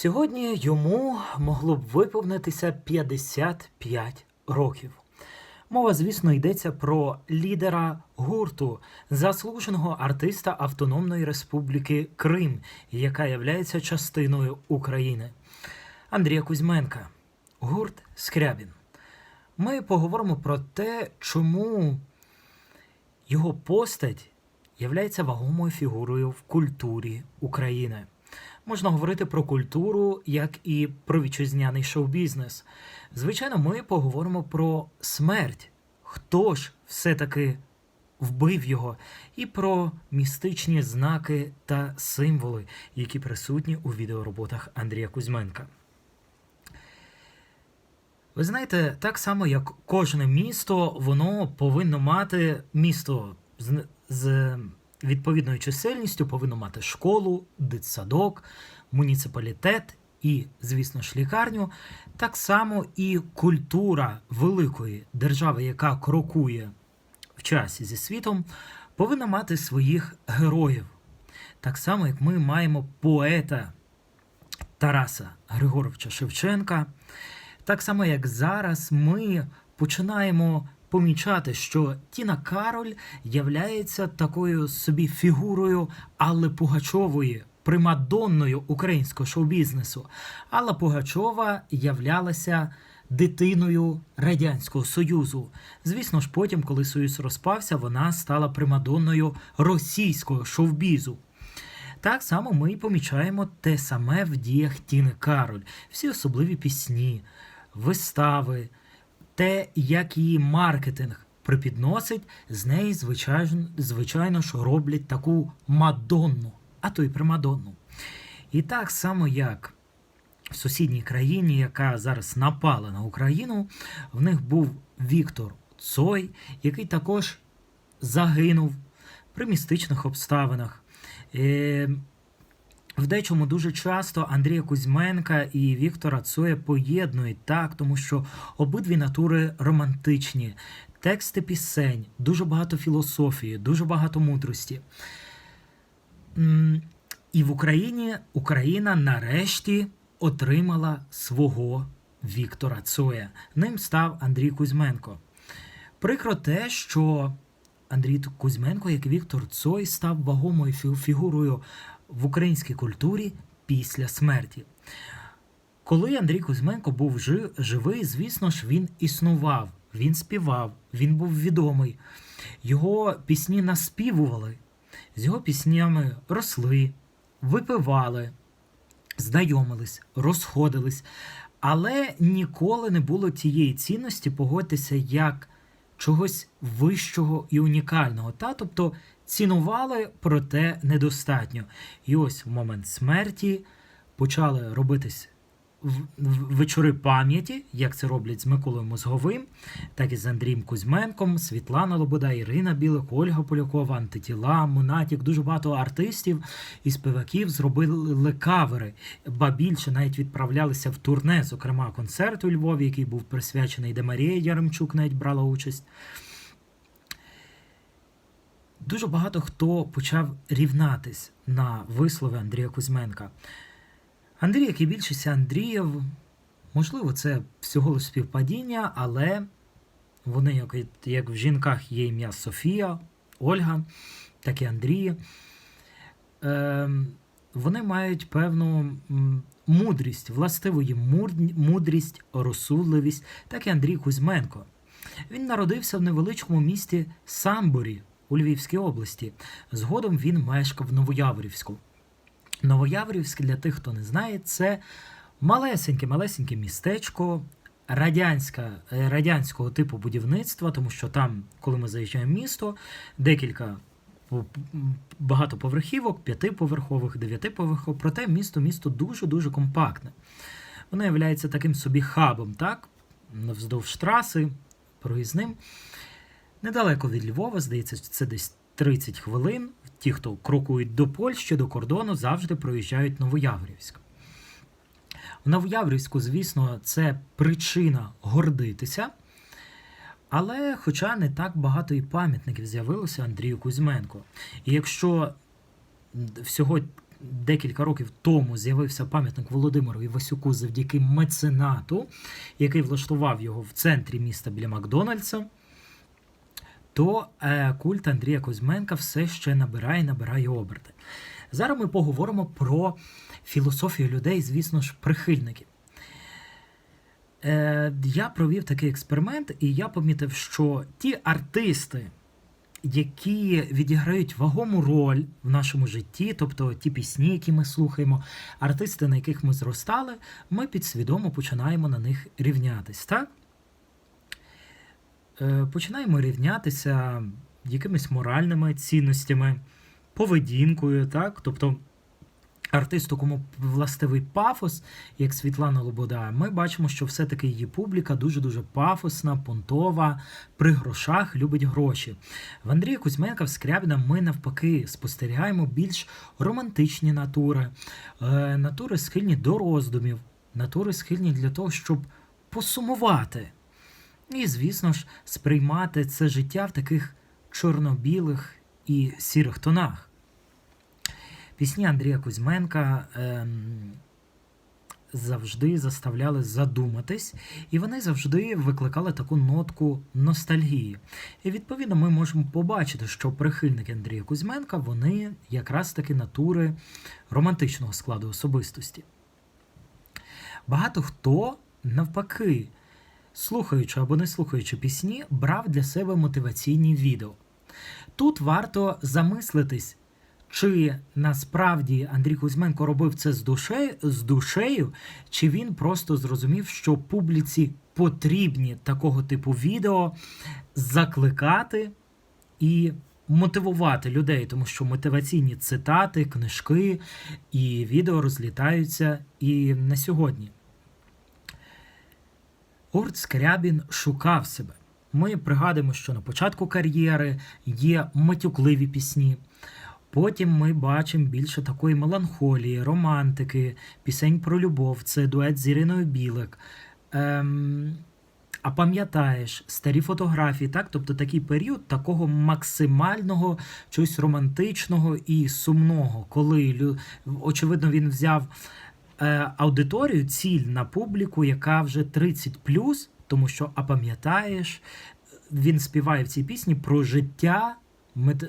Сьогодні йому могло б виповнитися 55 років. Мова, звісно, йдеться про лідера гурту, заслуженого артиста Автономної Республіки Крим, яка є частиною України. Андрія Кузьменка, гурт Скрябін. Ми поговоримо про те, чому його постать являється вагомою фігурою в культурі України. Можна говорити про культуру, як і про вітчизняний шоу-бізнес. Звичайно, ми поговоримо про смерть. Хто ж все-таки вбив його, і про містичні знаки та символи, які присутні у відеороботах Андрія Кузьменка. Ви знаєте, так само, як кожне місто, воно повинно мати місто з, з відповідною чисельністю, повинно мати школу, дитсадок, муніципалітет і, звісно ж, лікарню. Так само і культура великої держави, яка крокує в часі зі світом, повинна мати своїх героїв. Так само, як ми маємо поета Тараса Григоровича Шевченка. Так само, як зараз ми починаємо помічати, що Тіна Кароль являється такою собі фігурою Алли Пугачової, примадонною українського шоу-бізнесу. Алла Пугачова являлася дитиною Радянського Союзу. Звісно ж, потім, коли Союз розпався, вона стала примадонною російського шоу-бізу. Так само ми помічаємо те саме в діях Тіни Кароль, всі особливі пісні, вистави, те, як її маркетинг припідносить, з неї, звичайно, звичайно ж, роблять таку мадонну, а то й примадонну. І так само, як в сусідній країні, яка зараз напала на Україну, в них був Віктор Цой, який також загинув при містичних обставинах. В дечому дуже часто Андрія Кузьменка і Віктора Цоя поєднують так, тому що обидві натури романтичні, тексти пісень, дуже багато філософії, дуже багато мудрості. І в Україні Україна нарешті отримала свого Віктора Цоя. Ним став Андрій Кузьменко. Прикро те, що Андрій Кузьменко, як Віктор Цой, став вагомою фігурою в українській культурі після смерті. Коли Андрій Кузьменко був жи- живий, звісно ж, він існував, він співав, він був відомий. Його пісні наспівували, з його піснями росли, випивали, знайомились, розходились, але ніколи не було тієї цінності, погодьтеся, як чогось вищого і унікального. Та? Тобто цінували, проте недостатньо. І ось в момент смерті почали робитись вечори пам'яті, як це роблять з Миколою Мозговим, так і з Андрієм Кузьменком, Світлана Лобода, Ірина Білик, Ольга Полякова, Антитіла, Монатік. Дуже багато артистів і співаків зробили кавери, ба більше навіть відправлялися в турне, зокрема концерт у Львові, який був присвячений, де Марія Яремчук навіть брала участь. Дуже багато хто почав рівнатись на вислови Андрія Кузьменка. Андрій, як і більшість Андріїв, можливо, це всього лиш співпадіння, але вони, як, як в жінках є ім'я Софія, Ольга, так і Андрій, е, вони мають певну мудрість, властиву їм мудрість, розсудливість, так і Андрій Кузьменко. Він народився в невеличкому місті Самборі у Львівській області. Згодом він мешкав в Новояворівську. Новояворівськ, для тих, хто не знає, це малесеньке, малесеньке містечко радянська, е, радянського типу будівництва, тому що там, коли ми заїжджаємо місто, декілька багатоповерхівок, п'ятиповерхових, дев'ятиповерхових, проте місто місто дуже-дуже компактне. Воно є таким собі хабом, так? Вздовж траси, проїзним. Недалеко від Львова, здається, це десь 30 хвилин. Ті, хто крокують до Польщі, до кордону, завжди проїжджають Новояврівськ. В Новояврівську, звісно, це причина гордитися. Але, хоча не так багато і пам'ятників з'явилося Андрію Кузьменко. І якщо всього декілька років тому з'явився пам'ятник Володимиру Івасюку завдяки меценату, який влаштував його в центрі міста біля Макдональдса, то е, культ Андрія Кузьменка все ще набирає набирає оберти. Зараз ми поговоримо про філософію людей, звісно ж, прихильників. Е, я провів такий експеримент, і я помітив, що ті артисти, які відіграють вагому роль в нашому житті, тобто ті пісні, які ми слухаємо, артисти, на яких ми зростали, ми підсвідомо починаємо на них рівнятись, так? Е, Починаємо рівнятися якимись моральними цінностями, поведінкою, так? Тобто артисту, кому властивий пафос, як Світлана Лобода, ми бачимо, що все-таки її публіка дуже-дуже пафосна, понтова, при грошах любить гроші. В Андрія Кузьменка в Скрябіна ми навпаки спостерігаємо більш романтичні натури, е, натури схильні до роздумів, натури схильні для того, щоб посумувати. І, звісно ж, сприймати це життя в таких чорно-білих і сірих тонах. Пісні Андрія Кузьменка ем, завжди заставляли задуматись, і вони завжди викликали таку нотку ностальгії. І відповідно ми можемо побачити, що прихильники Андрія Кузьменка вони якраз таки натури романтичного складу особистості. Багато хто навпаки, слухаючи або не слухаючи пісні, брав для себе мотиваційні відео. Тут варто замислитись, чи насправді Андрій Кузьменко робив це з душею, з душею, чи він просто зрозумів, що публіці потрібні такого типу відео закликати і мотивувати людей, тому що мотиваційні цитати, книжки і відео розлітаються і на сьогодні. Гурт Скрябін шукав себе. Ми пригадуємо, що на початку кар'єри є матюкливі пісні. Потім ми бачимо більше такої меланхолії, романтики, пісень про любов. Це дует з Іриною Білик. Ем, а пам'ятаєш старі фотографії, так? Тобто такий період такого максимального чогось романтичного і сумного, коли очевидно він взяв аудиторію, ціль на публіку, яка вже 30 тому що, а пам'ятаєш, він співає в цій пісні про життя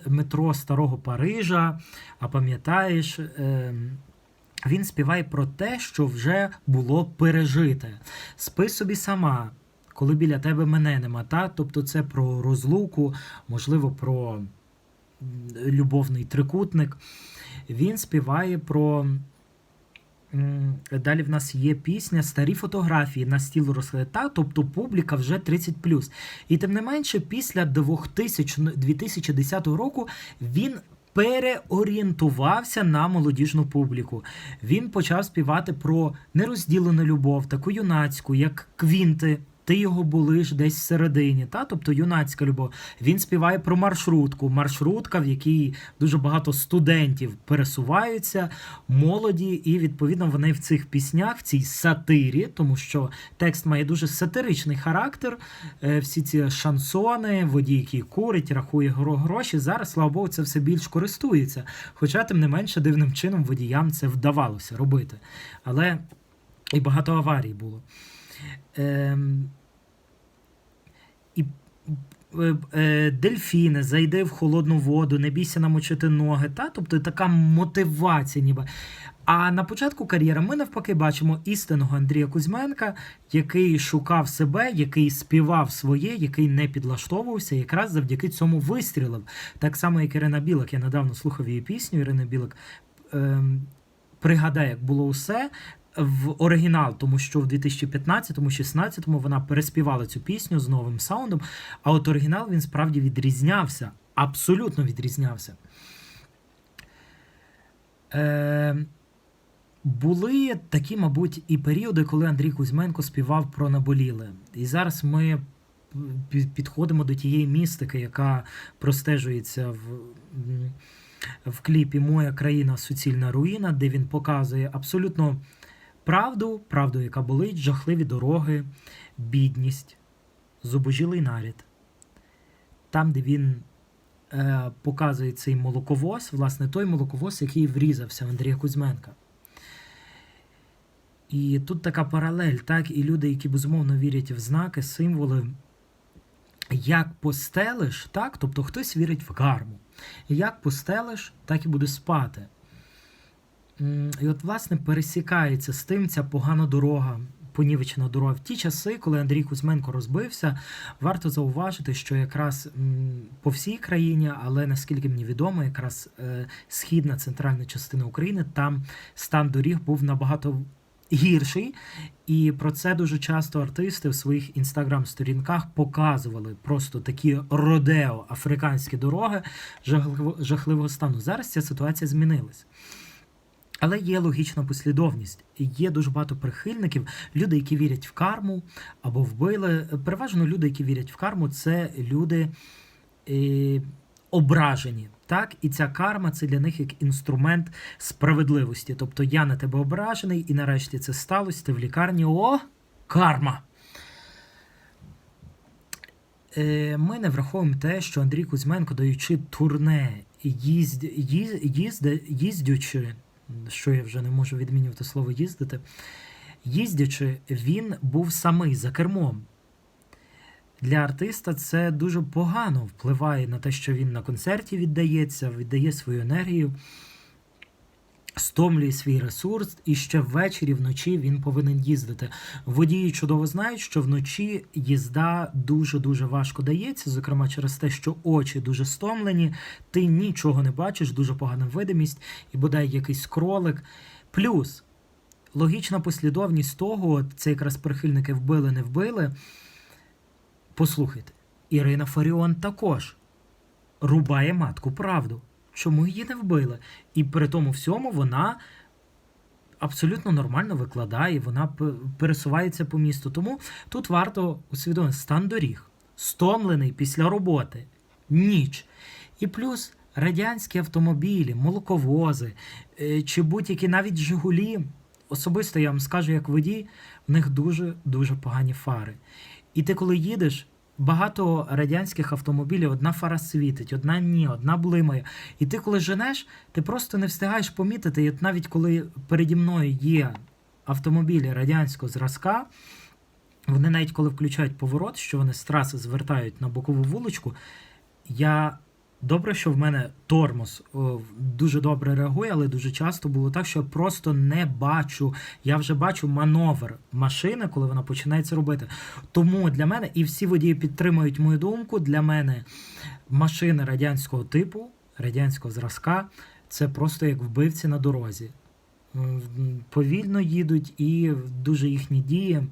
метро Старого Парижа. А пам'ятаєш, ем, він співає про те, що вже було пережите. Спи собі сама, коли біля тебе мене нема. Та? Тобто це про розлуку, можливо, про любовний трикутник. Він співає про Далі в нас є пісня Старі фотографії на стіл розглядата, тобто публіка вже 30. І тим не менше, після 2000, 2010 року він переорієнтувався на молодіжну публіку. Він почав співати про нерозділену любов, таку юнацьку, як квінти ти його булиш десь всередині, та тобто юнацька любов. Він співає про маршрутку. Маршрутка, в якій дуже багато студентів пересуваються, молоді, і відповідно вони в цих піснях, в цій сатирі, тому що текст має дуже сатиричний характер. Е, всі ці шансони, водій, який курить, рахує гроші. Зараз, слава Богу, це все більш користується. Хоча, тим не менше, дивним чином водіям це вдавалося робити. Але і багато аварій було. Ем, і е, е, дельфіни, зайди в холодну воду, не бійся намочити ноги. Та? Тобто така мотивація, ніби. А на початку кар'єри ми навпаки бачимо істинного Андрія Кузьменка, який шукав себе, який співав своє, який не підлаштовувався, якраз завдяки цьому вистрілив. Так само, як Ірина Білик. Я недавно слухав її пісню. Ірина Білик ем, пригадає, як було усе в оригінал, тому що в 2015-16 вона переспівала цю пісню з новим саундом. А от оригінал він справді відрізнявся, абсолютно відрізнявся. Е, Були такі, мабуть, і періоди, коли Андрій Кузьменко співав про наболіле. І зараз ми підходимо до тієї містики, яка простежується в в кліпі Моя країна суцільна руїна, де він показує абсолютно Правду, правду, яка болить, жахливі дороги, бідність, зубожілий нарід. Там, де він е, показує цей молоковоз, власне, той молоковоз, який врізався в Андрія Кузьменка. І тут така паралель, так, і люди, які безумовно вірять в знаки, символи, як постелиш, так, тобто хтось вірить в карму. Як постелиш, так і буде спати. І от, власне, пересікається з тим ця погана дорога, понівечена дорога. В ті часи, коли Андрій Кузьменко розбився, варто зауважити, що якраз по всій країні, але наскільки мені відомо, якраз е, східна центральна частина України, там стан доріг був набагато гірший. І про це дуже часто артисти в своїх інстаграм-сторінках показували просто такі родео африканські дороги жахливо- жахливого стану. Зараз ця ситуація змінилась. Але є логічна послідовність. Є дуже багато прихильників, люди, які вірять в карму або вбили. Переважно люди, які вірять в карму, це люди е, ображені. Так, і ця карма це для них як інструмент справедливості. Тобто я на тебе ображений, і нарешті це сталося. Ти в лікарні. О, карма! Е, Ми не враховуємо те, що Андрій Кузьменко, даючи турне, їзд, їз, їзд, їздячи, що я вже не можу відмінювати слово їздити, їздячи, він був самий за кермом. Для артиста це дуже погано впливає на те, що він на концерті віддається, віддає свою енергію, стомлює свій ресурс, і ще ввечері, вночі він повинен їздити. Водії чудово знають, що вночі їзда дуже-дуже важко дається, зокрема через те, що очі дуже стомлені, ти нічого не бачиш, дуже погана видимість, і бодай якийсь кролик. Плюс логічна послідовність того, це якраз прихильники вбили, не вбили. Послухайте, Ірина Фаріон також рубає матку правду. Чому її не вбили? І при тому всьому вона абсолютно нормально викладає, вона пересувається по місту. Тому тут варто усвідомити стан доріг, стомлений після роботи, ніч. І плюс радянські автомобілі, молоковози е, чи будь-які навіть Жигулі. Особисто я вам скажу, як водій, в них дуже-дуже погані фари. І ти, коли їдеш, багато радянських автомобілів, одна фара світить, одна ні, одна блимає. І ти, коли женеш, ти просто не встигаєш помітити. І от навіть коли переді мною є автомобілі радянського зразка, вони навіть коли включають поворот, що вони з траси звертають на бокову вуличку, я. Добре, що в мене тормоз о, дуже добре реагує, але дуже часто було так, що я просто не бачу. Я вже бачу мановр машини, коли вона починає це робити. Тому для мене, і всі водії підтримують мою думку, для мене машини радянського типу, радянського зразка, це просто як вбивці на дорозі. Повільно їдуть, і дуже їхні дії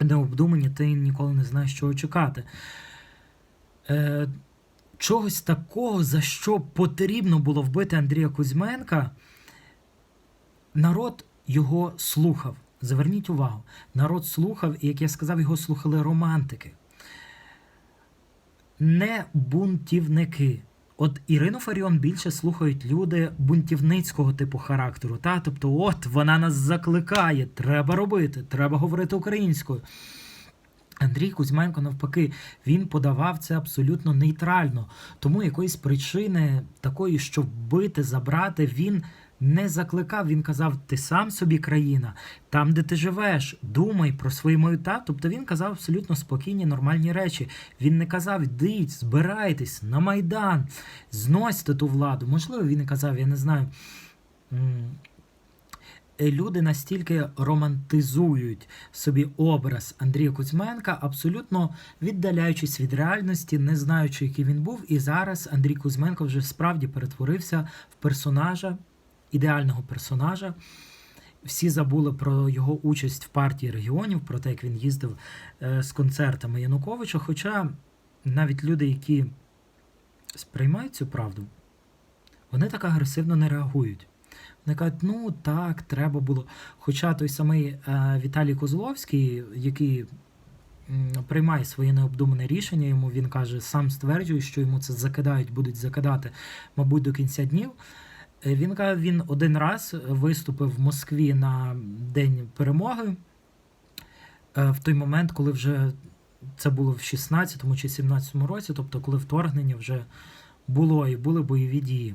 необдумані, ти ніколи не знаєш, чого чекати. Е, чогось такого, за що потрібно було вбити Андрія Кузьменка, народ його слухав. Зверніть увагу, народ слухав, і як я сказав, його слухали романтики. Не бунтівники. От Ірину Фаріон більше слухають люди бунтівницького типу характеру. Та? Тобто, от вона нас закликає, треба робити, треба говорити українською. Андрій Кузьменко, навпаки, він подавав це абсолютно нейтрально. Тому якоїсь причини такої, щоб бити, забрати, він не закликав. Він казав: ти сам собі країна, там, де ти живеш, думай про свої мета. Тобто він казав абсолютно спокійні, нормальні речі. Він не казав, йдіть, збирайтесь на Майдан, зносьте ту владу. Можливо, він і казав, я не знаю. Е, Люди настільки романтизують собі образ Андрія Кузьменка, абсолютно віддаляючись від реальності, не знаючи, який він був. І зараз Андрій Кузьменко вже справді перетворився в персонажа, ідеального персонажа. Всі забули про його участь в партії регіонів, про те, як він їздив е, з концертами Януковича. Хоча навіть люди, які сприймають цю правду, вони так агресивно не реагують. Вони кажуть, ну так, треба було. Хоча той самий е, Віталій Козловський, який приймає своє необдумане рішення, йому він каже, сам стверджує, що йому це закидають, будуть закидати, мабуть, до кінця днів. Е, Він каже, він один раз виступив в Москві на День перемоги. е, В той момент, коли вже це було в 16-му чи 17-му році, тобто коли вторгнення вже було і були бойові дії.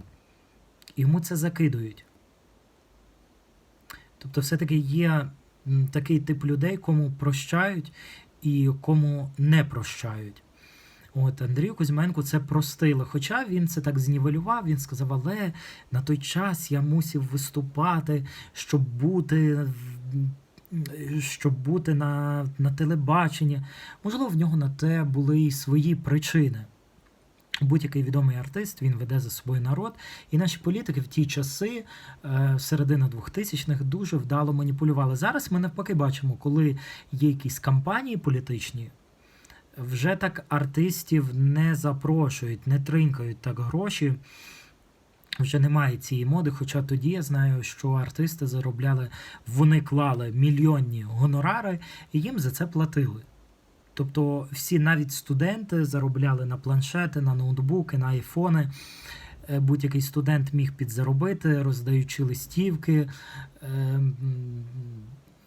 Йому це закидують. Тобто, все-таки є такий тип людей, кому прощають і кому не прощають. От Андрію Кузьменку це простили. Хоча він це так знівелював, він сказав, але на той час я мусив виступати, щоб бути, щоб бути на, на телебаченні. Можливо, в нього на те були і свої причини. Будь-який відомий артист він веде за собою народ, і наші політики в ті часи, е, середина 2000-х, дуже вдало маніпулювали. Зараз ми навпаки бачимо, коли є якісь кампанії політичні, вже так артистів не запрошують, не тринкають так гроші. Вже немає цієї моди, хоча тоді я знаю, що артисти заробляли, вони клали мільйонні гонорари, і їм за це платили. Тобто всі навіть студенти заробляли на планшети, на ноутбуки, на айфони. Е, Будь-який студент міг підзаробити, роздаючи листівки, е,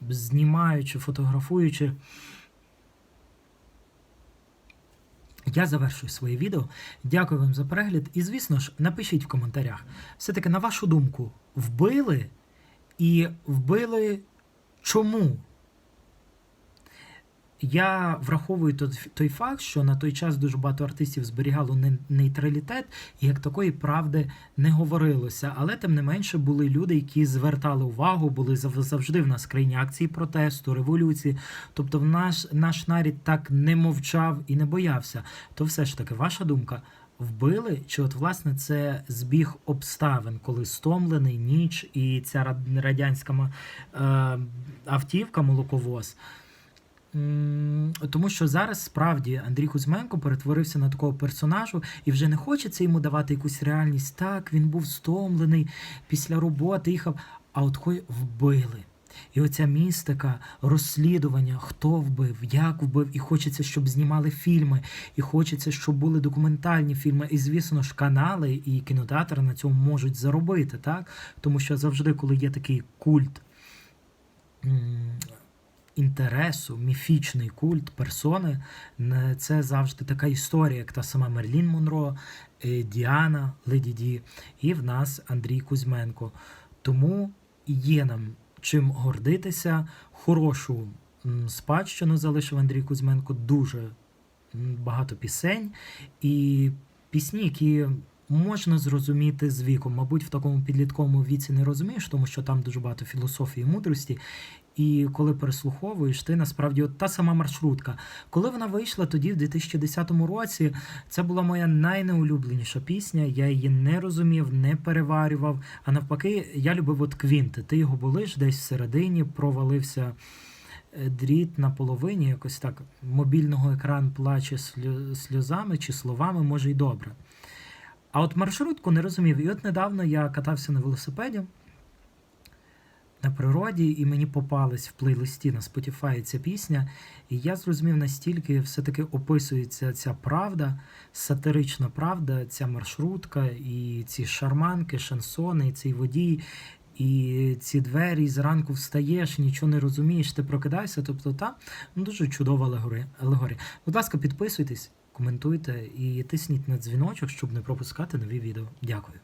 знімаючи, фотографуючи. Я завершую своє відео. Дякую вам за перегляд. І, звісно ж, напишіть в коментарях. Все-таки, на вашу думку, вбили і вбили чому? Я враховую той, факт, що на той час дуже багато артистів зберігало не- нейтралітет, і як такої правди не говорилося. Але тим не менше були люди, які звертали увагу, були зав- завжди в нас країні акції протесту, революції. Тобто, в наш, наш нарід так не мовчав і не боявся. То все ж таки, ваша думка. Вбили, чи от власне це збіг обставин, коли стомлений ніч і ця рад- радянська е, автівка, молоковоз. Тому що зараз справді Андрій Кузьменко перетворився на такого персонажу, і вже не хочеться йому давати якусь реальність. Так, він був стомлений після роботи, їхав, а от вбили. І оця містика, розслідування, хто вбив, як вбив, і хочеться, щоб знімали фільми, і хочеться, щоб були документальні фільми. І, звісно ж, канали і кінотеатри на цьому можуть заробити, так? Тому що завжди, коли є такий культ інтересу, міфічний культ персони, це завжди така історія, як та сама Мерлін Монро, е, Діана Леді Ді, і в нас Андрій Кузьменко. Тому є нам чим гордитися. Хорошу спадщину залишив Андрій Кузьменко, дуже багато пісень і пісні, які. Можна зрозуміти з віком, мабуть, в такому підлітковому віці не розумієш, тому що там дуже багато філософії і мудрості. І коли переслуховуєш, ти насправді от та сама маршрутка. Коли вона вийшла тоді, в 2010 році, це була моя найнеулюбленіша пісня. Я її не розумів, не переварював. А навпаки, я любив от квінти. Ти його болиш десь всередині, провалився е, дріт на половині, якось так. Мобільного екран плаче сльо- сльозами чи словами, може й добре. А от маршрутку не розумів. І от недавно я катався на велосипеді на природі, і мені попалась в плейлисті на Spotify ця пісня. І я зрозумів настільки все-таки описується ця правда, сатирична правда, ця маршрутка, і ці шарманки, шансони, і цей водій. І ці двері, зранку встаєш, нічого не розумієш, ти прокидаєшся. Тобто, та ну, дуже чудова алегорія. Будь ласка, підписуйтесь, коментуйте і тисніть на дзвіночок, щоб не пропускати нові відео. Дякую.